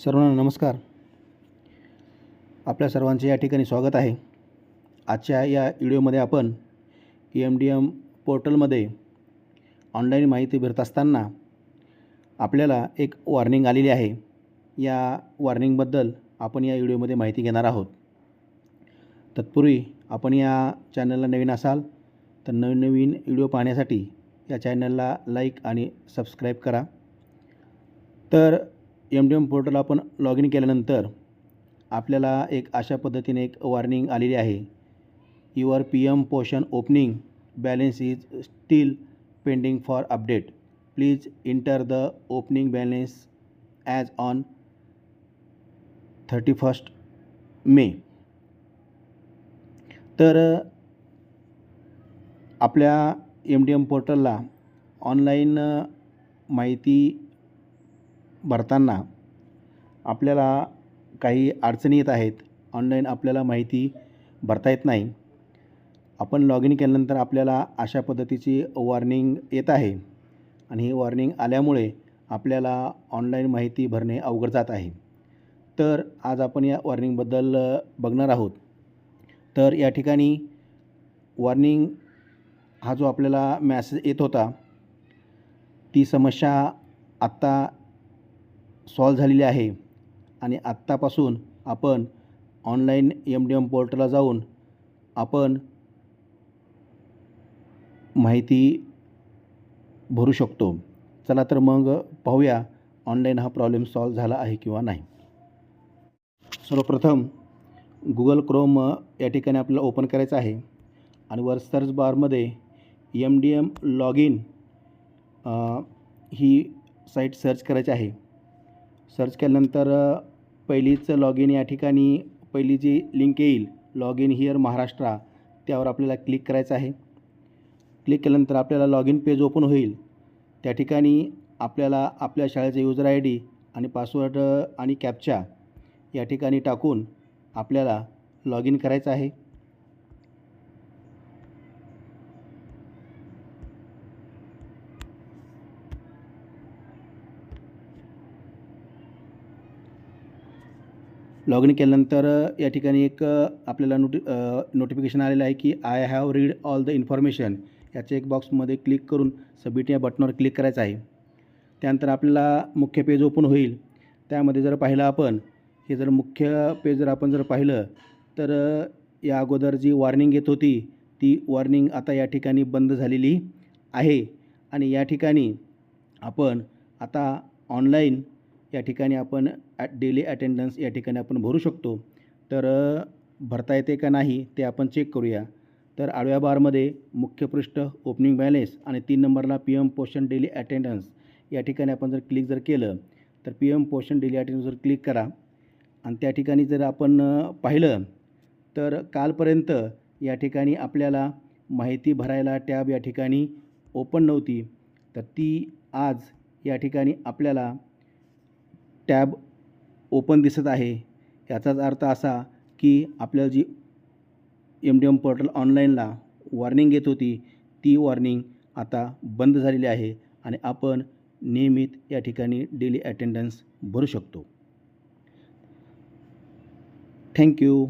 सर्वांना नमस्कार. आपल्या सर्वांचे या ठिकाणी स्वागत आहे. आजच्या या व्हिडिओमध्ये आपण ई एम डी एम पोर्टलमध्ये ऑनलाईन माहिती भरत असताना आपल्याला एक वॉर्निंग आलेली आहे. या वॉर्निंगबद्दल आपण या व्हिडिओमध्ये माहिती घेणार आहोत. तत्पूर्वी आपण या चॅनलला नवीन असाल तर नवीन नवीन व्हिडिओ पाहण्यासाठी या चॅनलला लाईक आणि सबस्क्राईब करा. तर एम डी एम पोर्टल आपण लॉग इन केल्यानंतर आपल्याला एक अशा पद्धतीने एक वॉर्निंग आलेली आहे. Your P M Poshan opening balance is still pending for update please enter the opening balance as on thirty first May तर आपल्या एम डी एम पोर्टलला ऑनलाईन माहिती भरताना आपल्याला काही अडचणी येत आहेत ऑनलाईन आपल्याला माहिती भरता येत नाही. आपण लॉग इन केल्यानंतर आपल्याला अशा पद्धतीची वॉर्निंग येत आहे आणि ही वॉर्निंग आल्यामुळे आपल्याला ऑनलाईन माहिती भरणे अवघड जात आहे. तर आज आपण या वॉर्निंगबद्दल बघणार आहोत. तर या ठिकाणी वॉर्निंग हा जो आपल्याला मॅसेज येत होता ती समस्या आत्ता सॉल्व झालेली आहे. आणि आत्तापासून आपण ऑनलाईन एम डी एम पोर्टलला जाऊन आपण माहिती भरू शकतो. चला तर मग पाहूया ऑनलाईन हा प्रॉब्लेम सॉल्व झाला आहे किंवा नाही. सर्वप्रथम गुगल क्रोम या ठिकाणी आपल्याला ओपन करायचं आहे. आणि वर सर्च बारमध्ये M D M log in he site search करायची आहे. सर्च केल्यानंतर पहिलीचं लॉग इन या ठिकाणी पहिली जी लिंक येईल लॉग इन हिअर महाराष्ट्रा त्यावर आपल्याला क्लिक करायचं आहे. क्लिक केल्यानंतर आपल्याला लॉग इन पेज ओपन होईल. त्या ठिकाणी आपल्याला आपल्या शाळेचा युजर आय डी आणि पासवर्ड आणि कॅपचा या ठिकाणी टाकून आपल्याला लॉग इन करायचं आहे. लॉग इन केल्यानंतर या ठिकाणी एक आपल्याला नोटि नोटिफिकेशन आलेलं आहे की I have read all the information या चेक बॉक्समध्ये क्लिक करून सबमिट या बटनावर क्लिक करायचं आहे. त्यानंतर आपल्याला मुख्य पेज ओपन होईल. त्यामध्ये जर पाहिलं आपण हे जर मुख्य पेज जर आपण जर पाहिलं तर या अगोदर जी वॉर्निंग येत होती ती वॉर्निंग आता या ठिकाणी बंद झालेली आहे. आणि या ठिकाणी आपण आता ऑनलाईन या ठिकाणी आपण ॲट डेली अटेंडन्स या ठिकाणी आपण भरू शकतो. तर भरता येते का नाही ते आपण चेक करूया. तर आडव्या बारमध्ये मुख्य पृष्ठ ओपनिंग बॅलेन्स आणि तीन नंबरला P M Poshan daily attendance या ठिकाणी आपण जर क्लिक जर केलं तर P M Poshan daily attendance जर क्लिक करा. आणि त्या ठिकाणी जर आपण पाहिलं तर कालपर्यंत या ठिकाणी आपल्याला माहिती भरायला टॅब या ठिकाणी ओपन नव्हती. तर ती आज या ठिकाणी आपल्याला टॅब ओपन दिसत आहे. याचाच अर्थ असा की आपल्याला जी एम डी एम पोर्टल ऑनलाईनला वॉर्निंग येत होती ती वॉर्निंग आता बंद झालेली आहे आणि आपण नियमित या ठिकाणी डेली अटेंडन्स भरू शकतो. थँक्यू